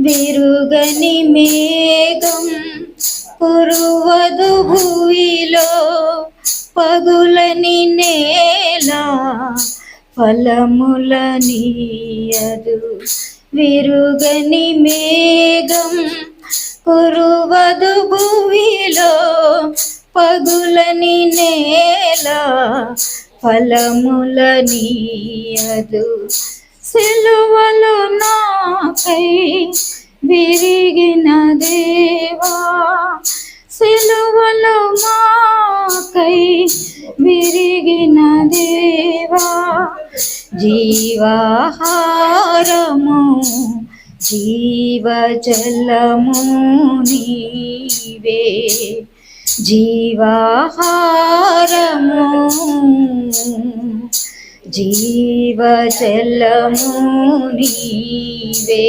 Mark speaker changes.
Speaker 1: విరుగని మేఘం కురువదు భూయిలో పగులని నేల ఫలములనీయదు విరుగని మేఘం కురువదు భూమిలో పగులని నేల ఫలముల నీయదు. నాకై విరిగిన దేవా సిలువలో మాకై విరిగిన దేవా జీవాహారము జీవజలము నీవే. జీవాహారము జీవజలము నీవే.